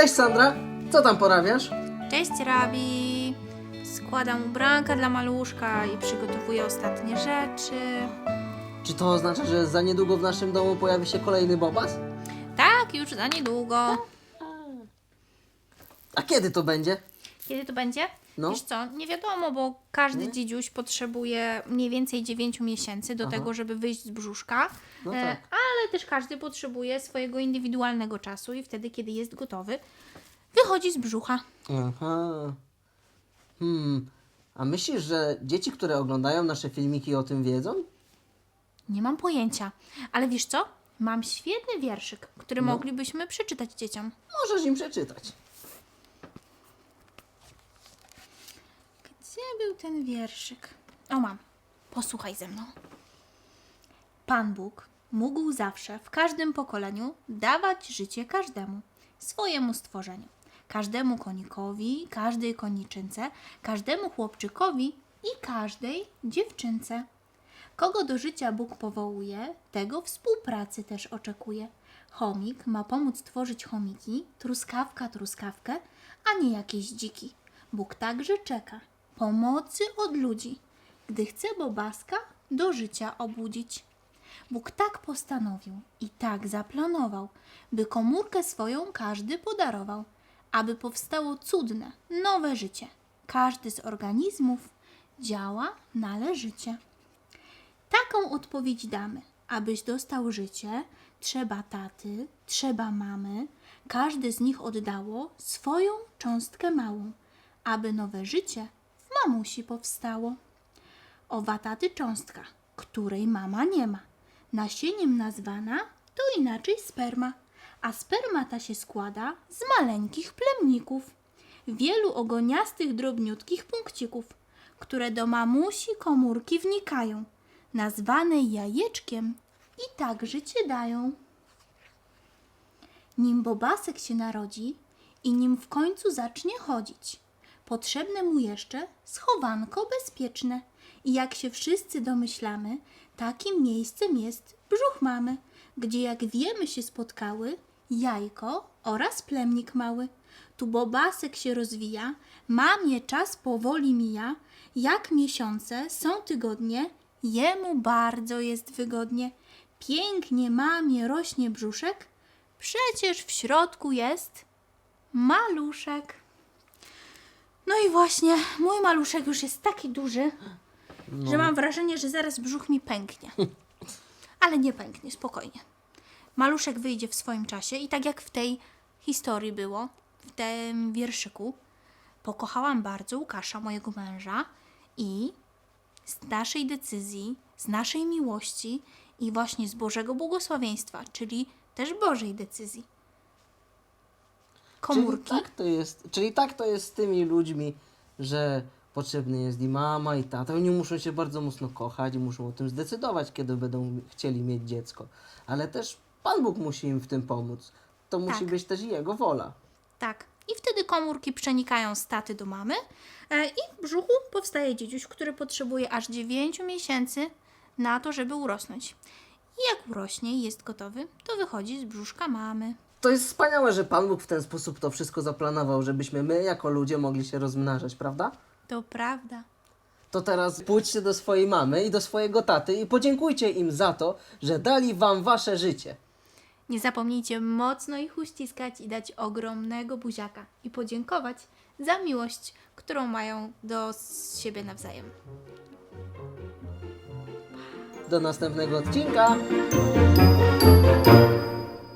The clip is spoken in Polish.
Cześć Sandra, co tam porabiasz? Cześć Rabi! Składam ubranka dla maluszka i przygotowuję ostatnie rzeczy. Czy to oznacza, że za niedługo w naszym domu pojawi się kolejny bobas? Tak, już za niedługo. A kiedy to będzie? Kiedy to będzie? No. Wiesz co, nie wiadomo, bo każdy dzidziuś potrzebuje mniej więcej 9 miesięcy do Aha. tego, żeby wyjść z brzuszka. No E, tak. Ale też każdy potrzebuje swojego indywidualnego czasu i wtedy, kiedy jest gotowy, wychodzi z brzucha. Aha. Hmm. A myślisz, że dzieci, które oglądają nasze filmiki o tym wiedzą? Nie mam pojęcia. Ale wiesz co? Mam świetny wierszyk, który No. moglibyśmy przeczytać dzieciom. Możesz im przeczytać. Gdzie był ten wierszyk? O, mam. Posłuchaj ze mną. Pan Bóg mógł zawsze, w każdym pokoleniu, dawać życie każdemu, swojemu stworzeniu. Każdemu konikowi, każdej koniczynce, każdemu chłopczykowi i każdej dziewczynce. Kogo do życia Bóg powołuje, tego współpracy też oczekuje. Chomik ma pomóc tworzyć chomiki, truskawka truskawkę, a nie jakieś dziki. Bóg także czeka pomocy od ludzi, gdy chce bobaska do życia obudzić. Bóg tak postanowił i tak zaplanował, by komórkę swoją każdy podarował, aby powstało cudne, nowe życie. Każdy z organizmów działa należycie. Taką odpowiedź damy. Abyś dostał życie, trzeba taty, trzeba mamy, każdy z nich oddało swoją cząstkę małą, aby nowe życie mamusi powstało. Owa taty cząstka, której mama nie ma, nasieniem nazwana to inaczej sperma, a sperma ta się składa z maleńkich plemników, wielu ogoniastych drobniutkich punkcików, które do mamusi komórki wnikają, nazwanej jajeczkiem i tak życie dają. Nim bobasek się narodzi i nim w końcu zacznie chodzić, potrzebne mu jeszcze schowanko bezpieczne. I jak się wszyscy domyślamy, takim miejscem jest brzuch mamy, gdzie jak wiemy się spotkały jajko oraz plemnik mały. Tu bobasek się rozwija, mamie czas powoli mija, jak miesiące są tygodnie, jemu bardzo jest wygodnie. Pięknie mamie rośnie brzuszek, przecież w środku jest maluszek. No i właśnie, mój maluszek już jest taki duży, że mam wrażenie, że zaraz brzuch mi pęknie. Ale nie pęknie, spokojnie. Maluszek wyjdzie w swoim czasie i tak jak w tej historii było, w tym wierszyku, pokochałam bardzo Łukasza, mojego męża i z naszej decyzji, z naszej miłości i właśnie z Bożego błogosławieństwa, czyli też Bożej decyzji. Komórki. Czyli tak to jest, czyli tak to jest z tymi ludźmi, że potrzebny jest i mama, i tata. Oni muszą się bardzo mocno kochać i muszą o tym zdecydować, kiedy będą chcieli mieć dziecko. Ale też Pan Bóg musi im w tym pomóc. To musi Tak. być też Jego wola. Tak. I wtedy komórki przenikają z taty do mamy e, i w brzuchu powstaje dziedziuś, który potrzebuje aż 9 miesięcy na to, żeby urosnąć. I jak urośnie i jest gotowy, to wychodzi z brzuszka mamy. To jest wspaniałe, że Pan Bóg w ten sposób to wszystko zaplanował, żebyśmy my jako ludzie mogli się rozmnażać, prawda? To prawda. To teraz pójdźcie do swojej mamy i do swojego taty i podziękujcie im za to, że dali wam wasze życie. Nie zapomnijcie mocno ich uściskać i dać ogromnego buziaka i podziękować za miłość, którą mają do siebie nawzajem. Do następnego odcinka.